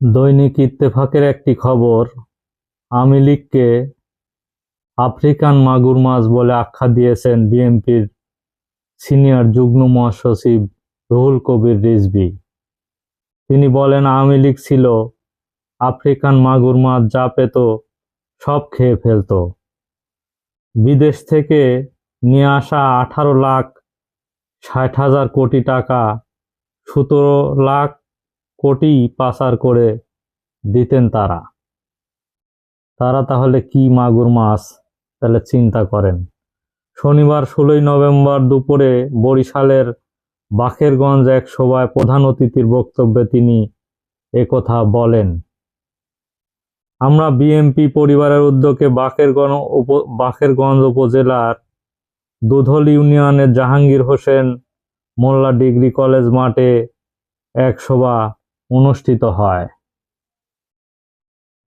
দৈনিক ইত্তেফাকের একটি খবর, আওয়ামী লীগকে আফ্রিকান মাগুর মাছ বলে আখ্যা দিয়েছেন বিএনপির সিনিয়র যুগ্ম মহাসচিব রুহুল কবির রিজভী। তিনি বলেন, আওয়ামী লীগ ছিল আফ্রিকান মাগুর মাছ যা পেত সব খেয়ে ফেলত। বিদেশ থেকে নিয়ে আসা আঠারো লাখ ষাট হাজার কোটি টাকা, সতেরো লাখ কোটি পাচার করে দিতেন তারা। তারা তাহলে কি মাগুর মাছ? তাহলে চিন্তা করেন। শনিবার ষোলোই নভেম্বর দুপুরে বরিশালের বাখেরগঞ্জ এক সভায় প্রধান অতিথির বক্তব্যে তিনি একথা বলেন। আমরা বিএমপি পরিবারের উদ্যোগে বাকেরগঞ্জ উপ, বাকেরগঞ্জ উপজেলার দুধল ইউনিয়নের জাহাঙ্গীর হোসেন মোল্লা ডিগ্রি কলেজ মাঠে এক সভা অনুষ্ঠিত হয়।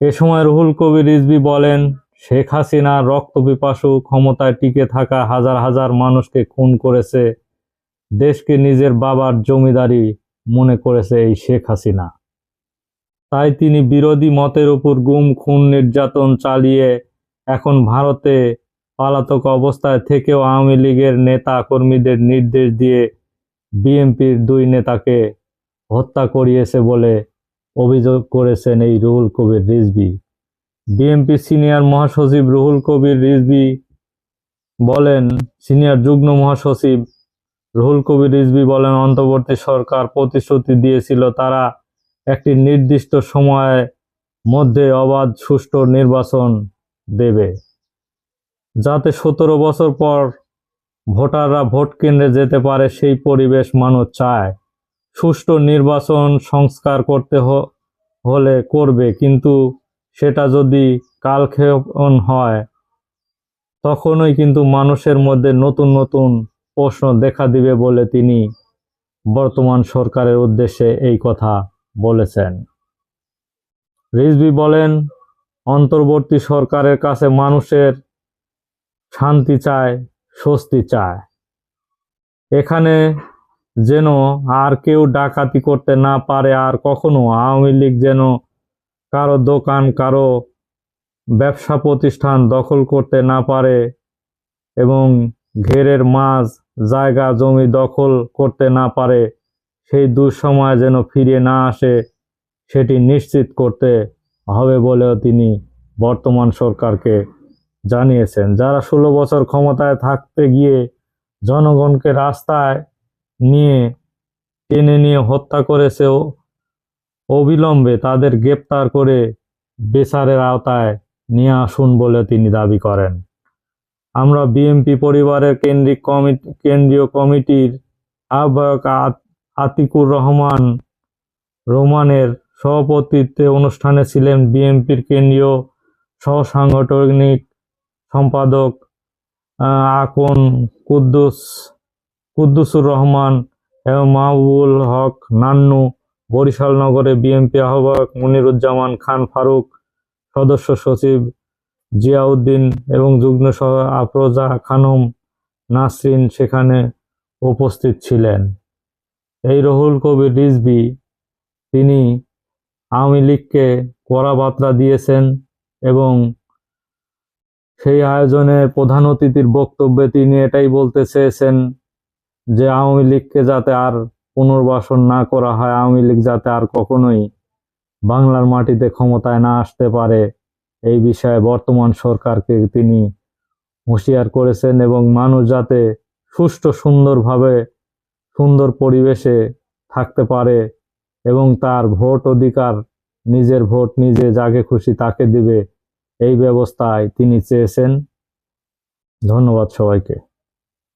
এ সময় রুহুল কবির রিজভী বলেন, শেখ হাসিনার রক্তপিপাসু ক্ষমতায় টিকে থাকা হাজার হাজার মানুষকে খুন করেছে। দেশকে নিজের বাবার জমিদারি মনে করেছে এই শেখ হাসিনা। তাই তিনি বিরোধী মতের উপর গুম, খুন, নির্যাতন চালিয়ে এখন ভারতে পলাতক অবস্থায় থেকেও আওয়ামী লীগের নেতা কর্মীদের নির্দেশ দিয়ে বিএনপির দুই নেতাকে হত্যা করিয়েছে বলে অভিযোগ করেছেন এই রুহুল কবির রিজভী। বিএনপি সিনিয়র মহাসচিব রুহুল কবির রিজভী বলেন, সিনিয়র যুগ্ম মহাসচিব রুহুল কবির রিজভী বলেন, অন্তর্বর্তী সরকার প্রতিশ্রুতি দিয়েছিল তারা একটি নির্দিষ্ট সময়ের মধ্যে অবাধ সুষ্ঠু নির্বাচন দেবে। যাতে সতেরো বছর পর ভোটাররা ভোট কেন্দ্রে যেতে পারে, সেই পরিবেশ মানুষ চায়। সুষ্ঠু নির্বাচন সংস্কার করতে হলে করবে, কিন্তু সেটা যদি কালক্ষেপণ হয়, তখনই কিন্তু মানুষের মধ্যে নতুন নতুন প্রশ্ন দেখা দিবে বলে তিনি বর্তমান সরকারের উদ্দেশ্যে এই কথা বলেছেন। রিজভি বলেন, অন্তর্বর্তী সরকারের কাছে মানুষের শান্তি চায়, স্বস্তি চায়। এখানে যেন আর কেউ ডাকাতি করতে না পারে আর কখনো আওয়ামী লীগ যেন কারও দোকান, কারও ব্যবসা প্রতিষ্ঠান দখল করতে না পারে এবং ঘেরের মাছ, জায়গা, জমি দখল করতে না পারে, সেই দুঃসময় যেন ফিরে না আসে, সেটি নিশ্চিত করতে হবে বলেও তিনি বর্তমান সরকারকে জানিয়েছেন। যারা ষোলো বছর ক্ষমতায় থাকতে গিয়ে জনগণকে রাস্তায় নিয়ে, টেনে নিয়ে হত্যা করেছে অবিলম্বে তাদের গ্রেপ্তার করে বিচারের আওতায় নিয়ে আসুন বলে তিনি দাবি করেন। আমরা বিএনপি পরিবারের কেন্দ্রিক কমিটি, কেন্দ্রীয় কমিটির আহ্বায়ক আত- আতিকুর রহমান রোমানের সভাপতিত্বে অনুষ্ঠানে ছিলেন বিএনপির কেন্দ্রীয় সহসাংগঠনিক সম্পাদক আকন কুদ্দুস। কুদ্দুসুর রহমান এবং মাহবুবুল হক, নান্নু, বরিশাল নগরে বিএনপি আহ্বায়ক মনিরুজ্জামান খান ফারুক, সদস্য সচিব জিয়াউদ্দিন এবং যুগ্ম সহ আফরোজা খানম নাসরিন সেখানে উপস্থিত ছিলেন। এই রহুল কবির রিজভী, তিনি আওয়ামী লীগকে কড়া বার্তা দিয়েছেন এবং সেই আয়োজনের প্রধান অতিথির বক্তব্যে তিনি এটাই বলতে চেয়েছেন যে আওয়ামী লীগকে যাতে আর পুনর্বাসন না করা হয়, আওয়ামী লীগ যাতে আর কখনোই বাংলার মাটিতে ক্ষমতায় না আসতে পারে, এই বিষয়ে বর্তমান সরকারকে তিনি হুঁশিয়ার করেছেন এবং মানুষ যাতে সুষ্ঠু, সুন্দরভাবে সুন্দর পরিবেশে থাকতে পারে এবং তার ভোট অধিকার, নিজের ভোট নিজে যাকে খুশি তাকে দিবে, এই ব্যবস্থায় তিনি চেয়েছেন। ধন্যবাদ সবাইকে।